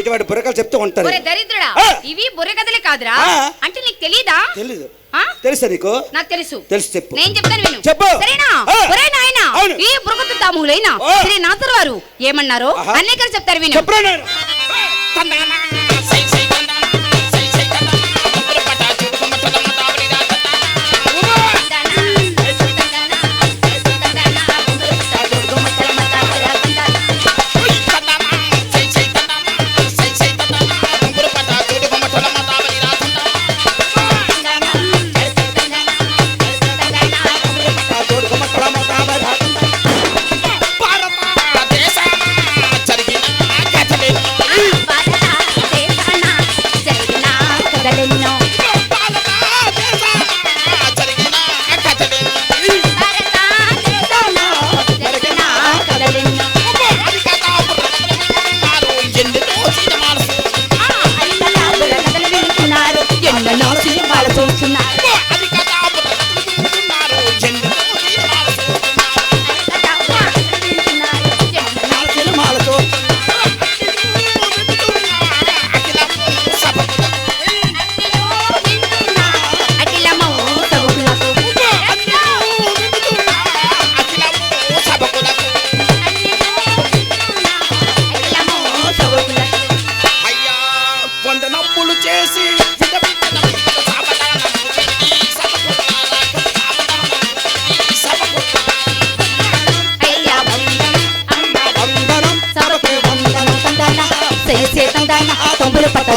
ఇటువంటి బుర్రకలు చెప్తూ ఉంటారు ఒరే దరిద్రుడా. ఇవి బుర్రకథలే కాదురా. అంటే నీకు తెలీదా తెలీదు ఆ? తెలుసా నీకు నాకు తెలుసు తెలుసు చెప్పు నేను చెప్తాను విను చెప్పు. సరేనా. ఒరే నాయనా అవును. ఈ బుర్రకథ దాములైన ఆ. శ్రీ నాథర్ వారు ఏమన్నారు. అనేక చెప్తారు విను చెప్పురా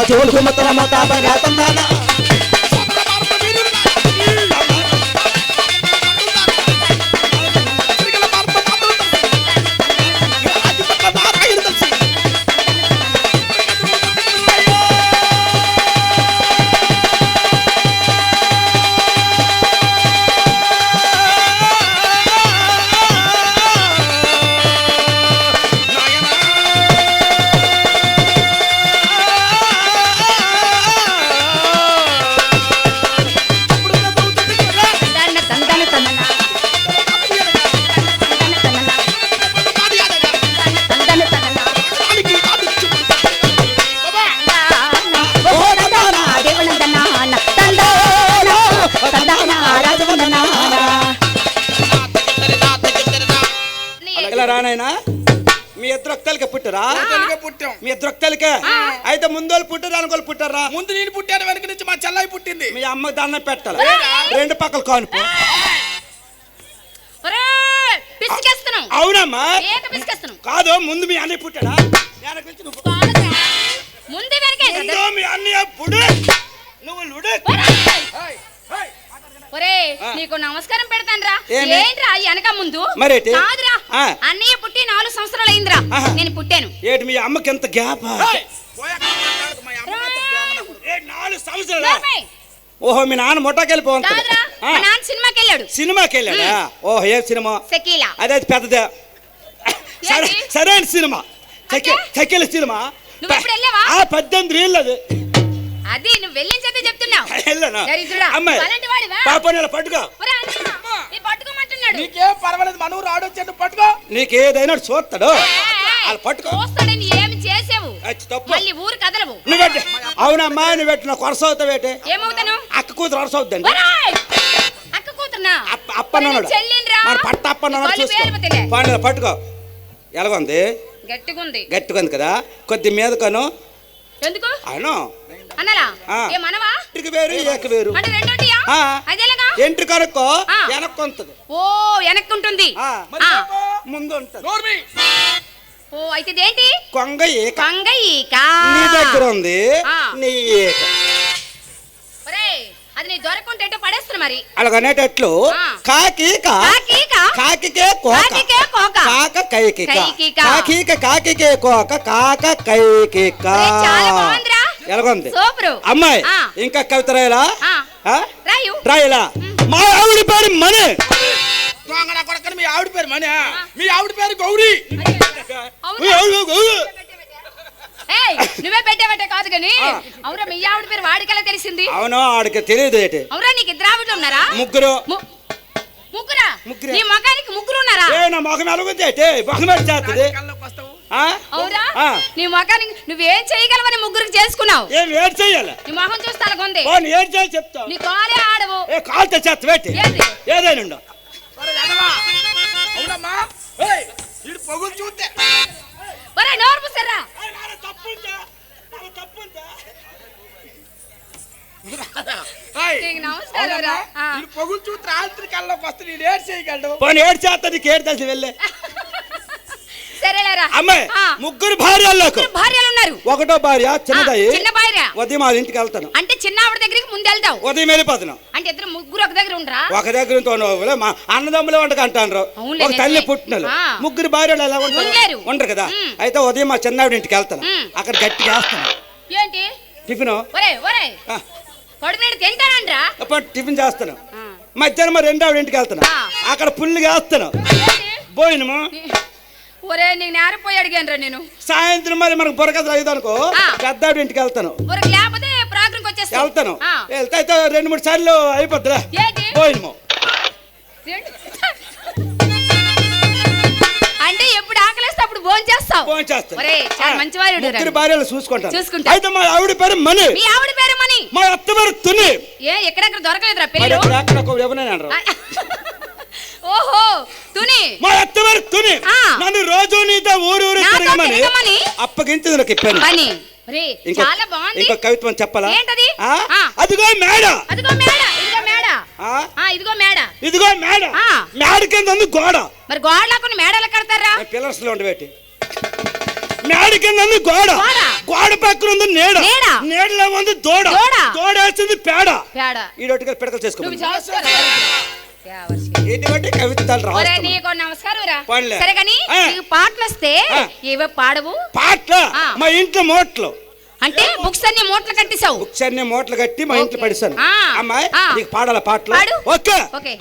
جهول كم ترى متابعة ఇలా రానాయనా మీ ఇద్దరు ఒక్కలికే పుట్టరా? పుట్టాం. మీ ఇద్దరు ఒక్కలికే? అయితే ముందు వాళ్ళు పుట్టారు అనుకోలు పుట్టారా? ముందు నేను పుట్టాను వెనక నుంచి మా చెల్లాయి పుట్టింది. మీ అమ్మ దండం పెట్టాలి. రెండు పక్కల కానుపు ఒరేయ్, పిసికేస్తున్నావు అవునమ్మా. కాదు ముందు మీ అన్నయ్య పుట్టాడా? వెనక నుంచి నువ్వు. ముందు వెనకే మీ అన్నయ్య పుడు. నువ్వు లుడు. ఒరే! ఆ. నీకు నమస్కారం? ఏంట్రా వెనక ముందు? అన్నయ్య పుట్టి నాలుగు సంవత్సరాలు అయిందిరా. నేను పుట్టాను. ఏటి మీ అమ్మకి ఎంత గ్యాప్? నాలుగు సంవత్సరాలు. ఓహో మీ నాన్న ముఠాకెళ్ళిపోతాడు కాదురా మా నాన్న సినిమాకి వెళ్ళాడు సినిమాకి వెళ్ళాడా ఓహో ఏ సినిమా? సెకీలా. అదే పెద్దదే. సరే? సరైన సినిమా? చెక్కిల సినిమా. పద్దెనిమిది ఏళ్ళు అది. అది నువ్వు వెళ్ళించేదే చెప్తున్నావు. వెళ్ళాను. అమ్మాయి అలాంటి వాడివా? పాప నెల పట్టుకో ఒరే అన్నయ్య, నీ పట్టుకోమంటున్నాడు నీకేం పర్వాలేదు మనూరు ఆడొచ్చాడు పట్టుకో. నీకు ఏదైనా చూస్తాడు వాళ్ళు పట్టుకో. చూస్తాడని ఏమి చేసావు? అది తప్పు. మళ్ళీ ఊరు కదలవు. నువ్వెట్టి అవునమ్మా నువ్వెట్టిన కొరస అవుతావేటి ఏమవుతాను? అక్క కూతురు వరస అవుద్దండి. ఒరేయ్! అక్క కూతురునా? అప్ప అప్పన్నాడు చెల్లిండ్రా. మరి పట్ట అప్పన్నాడు చూసుకో. పండుగ పట్టుకో. ఎలాగుంది? గట్టిగుంది. గట్టిగా ఉంది కదా? కొద్ది మీద కను ఎందుకు? అవును. అన్నలా? ఆ. ఏ మనవా ఇంటికి వేరు ఏక వేరు. అంటే. అదేలాగా ఎంట్రి కనుక్కో. వెనక్కి ఉంటుంది ఓ వెనక్కుంటుంది. ఆ. ఆ. ముందు ఉంటుంది నోర్మి ఓ అయితే ఇదేంటి? కొంగ ఏక కొంగ ఈక. నీ దగ్గర ఉంది. నీ ఏక ఒరేయ్, అది నీ దొరకుంటే పడేస్తున్నా మరి? అలాగనేటట్లు. కాకీక కాకీక? కాకికే కోక. కాకికే కోక. కాక కైకిక. కైకిక. కాకీక కాకికే కోక కాక కైకిక. చాలా బాగుందిరా. ఎలాగుంది? సూపరు. అమ్మాయి. ఇంకా కవిత రాయలా? రాయలా? మా ఆవిడ పేరు మణి దొంగ కొడకని మీ ఆవిడ పేరు మనే మీ ఆవిడ పేరు గౌరీ. అవునా? మీ ఆవిడ గౌరీ. ఏయ్, నువ్వే పెట్టావటే కాదు కానీ. అవురా మీ ఆవిడ పేరు వాడికెలా తెలిసింది? అవును ఆడికి తెలియదు ఏంటి. అవురా నీకు ఇద్దరు ఉన్నారా? ముగ్గురు. ము- ముగ్గురా? ముగ్గురే. నీ మగానికి ముగ్గురు ఉన్నారా? ఏ నా మొఖం ఎలాగుంది ఏంటి? చేస్తుంది? అవురా. నీ మొఖానికి నువ్వేం చేయగలవని ముగ్గురికి చేసుకున్నావు? ఏం ఏడు చెయ్యాలి? నీ మొహం చూస్తే అలాగుంది పోనీ ఏడు చేయాలి చెప్తా? నీ కాలే ఆడవు. ఏ కాలు తెచ్చేస్తా పెట్టి. ఏంది? ఏదైనా. అవునమ్మా. ఏయ్, ఈడు పొగులు చూస్తే. ఒరే నోరు తప్పుందా? తప్పుందా? పొగులు చూస్తే రాత్రి కల్లోకి వస్తే నేను ఏడు చేయగలడు పోనీ ఏడు చేస్తా నీకు ఏడు తెలిసి వెళ్ళే. సరేలేరా. ముగ్గురు భార్యలకు భార్యలు ఉన్నారు ఒకటో భార్య చిన్నదయ్యి. ఆ, చిన్న భార్య. ఉదయం వాళ్ళ ఇంటికి వెళ్తాను. అంటే చిన్న ఆవిడ దగ్గరికి ముందు వెళ్తావు ఉదయం వెళ్ళిపోతాను. అంటే ఇద్దరు ముగ్గురు ఒక దగ్గర ఉండరా? ఒక దగ్గర. మా అన్నదమ్ముల వంటకు అవునులే, ఒక తల్లి. పుట్టినలు. ముగ్గురు భార్యలు ఎలా ఉంటారు. ఉండరు కదా. అయితే ఉదయం మా చిన్నావిడ ఇంటికి వెళ్తాను. అక్కడ గట్టిగా వేస్తాను. ఏంటి? టిఫిన్? ఒరే ఒరే కొడుకునేడు తింటానండ్రా టిఫిన్ చేస్తాను. మధ్యాహ్నం మా రెండో ఆవిడ ఇంటికి వెళ్తాను. అక్కడ పుల్లుగా వేస్తాను? పోయినము ఒరే నీకు నేరపోయి అడిగానురా నేను. సాయంత్రం మరి మనకు బుర్రకథ అయ్యేది అనుకో ఆ. పెద్దావిడ ఇంటికి వెళ్తాను. ఊరికి లేకపోతే ప్రోగ్రాంకి వచ్చేస్తా వెళ్తాను. వెళ్తే అయితే రెండు మూడు సార్లు అయిపోద్దిరా? పోయినము? అంటే ఎప్పుడు ఆకలిస్తే అప్పుడు భోజనం చేస్తావు? ఫోన్ చేస్తాను. ఒరే చాలా ఆ. మంచివాడు ముగ్గురు భార్యలు చూసుకుంటాను. చూసుకుంటా. అయితే మా ఆవిడ పేరు మణి. మీ ఆవిడ పేరు మని మా అత్త పేరు తుని. ఏ ఎక్కడెక్కడ దొరకలేదురా అక్కడ ఒక ఎవరైనా ఓహో తుని. మా అత్త పేరు తుని. ఆ. నన్ను రోజు నీతో ఊరు ఊరు తిరగమని నాకు ఇప్పాను చాలా బాగుంది. ఇంకో కవిత్వం చెప్పాలా? ఏంటది? అదిగో మేడ. అదిగో మేడ ఇదిగో మేడ. ఆ? ఆ ఇదిగో మేడ. ఇదిగో మేడ. మేడ కింద ఉంది గోడ. మరి గోడలాకుని మేడలు కడతారా? పిల్లర్స్లో ఉండబెట్టి మేడ కింద ఉంది గోడ. గోడ. పక్కన ఉంది నీడ. నీడ. నీడలో ఉంది దూడ. దూడ. వేసింది పేడ. పేడ. ఈ పిడకలు నువ్వు చేసుకో నీకు నమస్కారం రా. సరే కానీ పాటలు వస్తే ఆ. ఏవో పాడవు? పాటలు? ఆ. మా ఇంట్లో మోట్లు. అంటే బుక్స్ అన్ని మూటలు కట్టేశావు బుక్స్ అన్ని మూటలు కట్టి మా ఇంట్లో ఆ. అమ్మాయి. నీకు పాడాల పాటలు. ఓకే.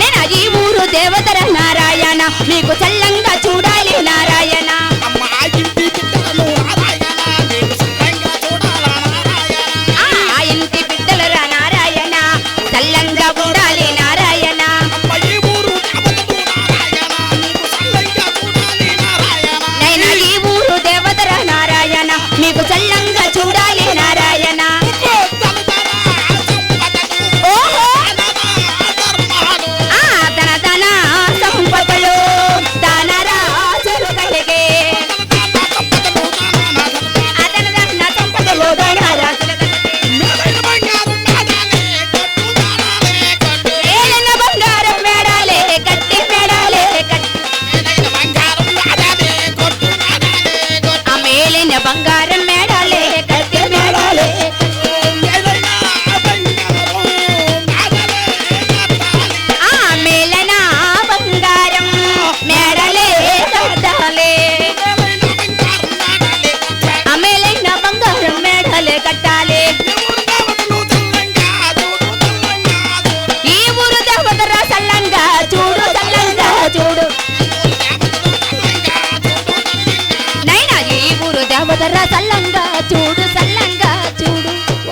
నేను అది ఊరు దేవతర నారాయణ. మీకు